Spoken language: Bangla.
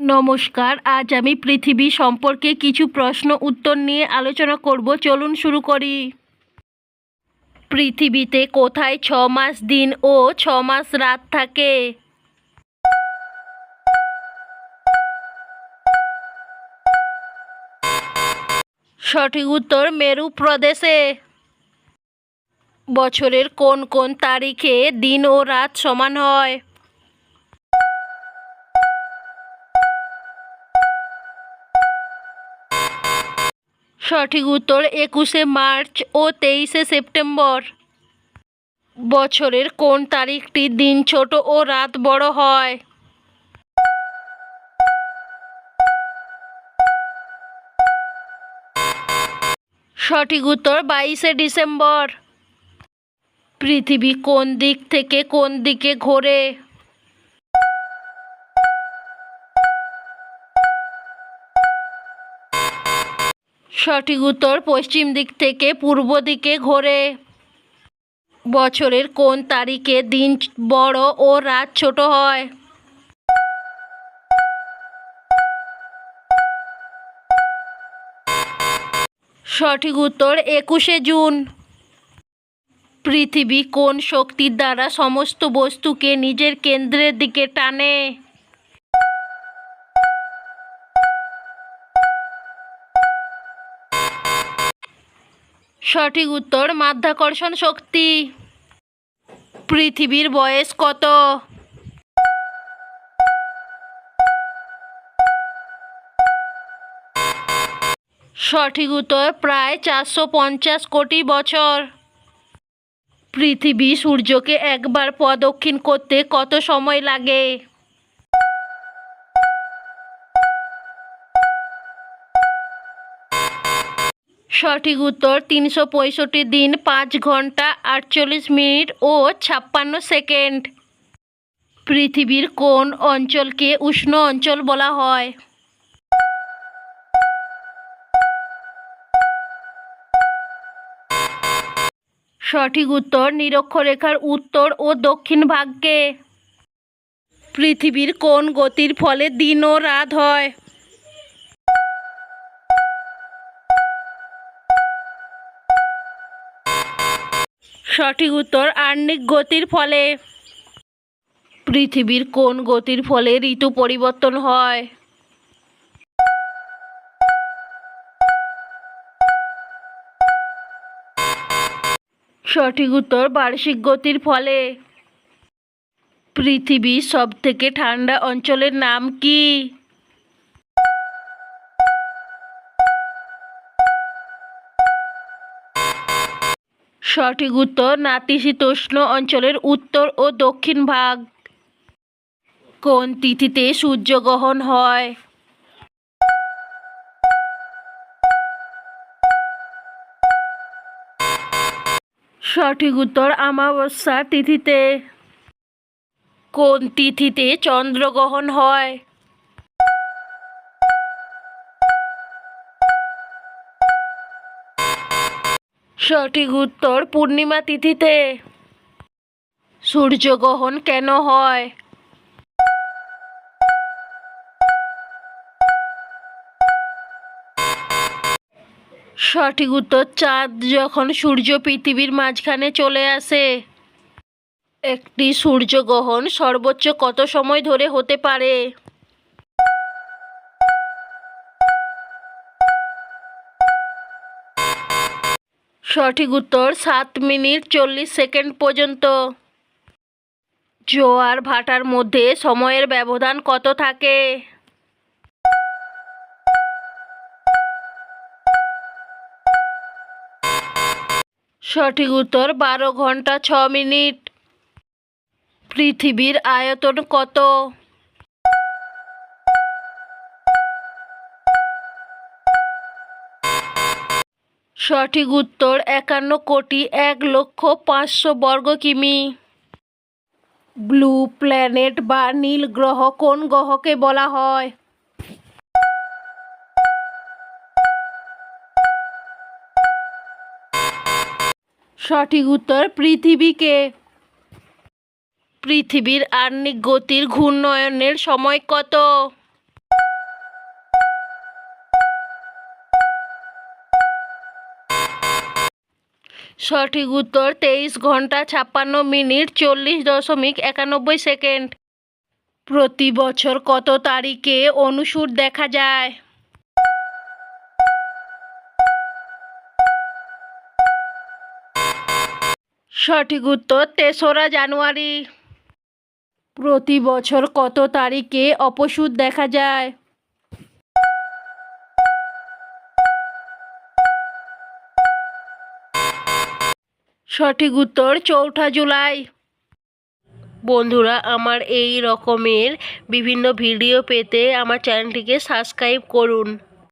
নমস্কার, আজ আমি পৃথিবী সম্পর্কে কিছু প্রশ্ন উত্তর নিয়ে আলোচনা করব। চলুন শুরু করি। পৃথিবীতে কোথায় ছ মাস দিন ও ছ মাস রাত থাকে? সঠিক উত্তর মেরু প্রদেশে। বছরের কোন কোন তারিখে দিন ও রাত সমান হয়? সঠিক উত্তর একুশে মার্চ ও তেইশে সেপ্টেম্বর। বছরের কোন তারিখটি দিন ছোট ও রাত বড় হয়? সঠিক উত্তর বাইশে ডিসেম্বর। পৃথিবী কোন দিক থেকে কোন দিকে ঘোরে? সঠিক উত্তর পশ্চিম দিক থেকে পূর্ব দিকে ঘোরে। বছরের কোন তারিখে দিন বড় ও রাত ছোট হয়? সঠিক উত্তর একুশে জুন। পৃথিবী কোন শক্তির দ্বারা সমস্ত বস্তুকে নিজের কেন্দ্রের দিকে টানে? সঠিক উত্তর মাধ্যাকর্ষণ শক্তি। পৃথিবীর বয়স কত? সঠিক উত্তর প্রায় চারশো পঞ্চাশ কোটি বছর। পৃথিবী সূর্যকে একবার প্রদক্ষিণ করতে কত সময় লাগে? সঠিক উত্তর তিনশো পঁয়ষট্টি দিন পাঁচ ঘণ্টা আটচল্লিশ মিনিট ও ছাপ্পান্ন সেকেন্ড। পৃথিবীর কোন অঞ্চলকে উষ্ণ অঞ্চল বলা হয়? সঠিক উত্তর নিরক্ষরেখার উত্তর ও দক্ষিণ ভাগকে। পৃথিবীর কোন গতির ফলে দিন ও রাত হয়? সঠিক উত্তর আর্নিক গতির ফলে। পৃথিবীর কোন গতির ফলে ঋতু পরিবর্তন হয়? সঠিক উত্তর বার্ষিক গতির ফলে। পৃথিবীর সব থেকে ঠান্ডা অঞ্চলের নাম কি? সঠিক উত্তর নাতিশীতোষ্ণ অঞ্চলের উত্তর ও দক্ষিণ ভাগ। কোন তিথিতে সূর্যগ্রহণ হয়? সঠিক উত্তর আমাবস্যা তিথিতে। কোন তিথিতে চন্দ্রগ্রহণ হয়? সঠিক উত্তর পূর্ণিমা তিথিতে। সূর্যগ্রহণ কেন হয়? সঠিক উত্তর, চাঁদ যখন সূর্য পৃথিবীর মাঝখানে চলে আসে। একটি সূর্যগ্রহণ সর্বোচ্চ কত সময় ধরে হতে পারে? সঠিক উত্তর সাত মিনিট চল্লিশ সেকেন্ড পর্যন্ত। জোয়ার ভাটার মধ্যে সময়ের ব্যবধান কত থাকে? সঠিক উত্তর বারো ঘণ্টা ছ মিনিট। পৃথিবীর আয়তন কত? সঠিক উত্তর একান্ন কোটি এক লক্ষ পাঁচশো বর্গ কিমি। ব্লু প্ল্যানেট বা নীল গ্রহ কোন গ্রহকে বলা হয়? সঠিক উত্তর পৃথিবীকে। পৃথিবীর আহ্নিক গতির ঘূর্ণয়নের সময় কত? সঠিক উত্তর তেইশ ঘণ্টা ছাপ্পান্ন মিনিট চল্লিশ দশমিক একানব্বই সেকেন্ড। প্রতি বছর কত তারিখে অনুসূর দেখা যায়? সঠিক উত্তর তেসরা জানুয়ারি। প্রতি বছর কত তারিখে অপসূদ দেখা যায়? সঠিক উত্তর চৌঠা জুলাই। বন্ধুরা, আমার এই রকমের বিভিন্ন ভিডিও পেতে আমার চ্যানেলটিকে সাবস্ক্রাইব করুন।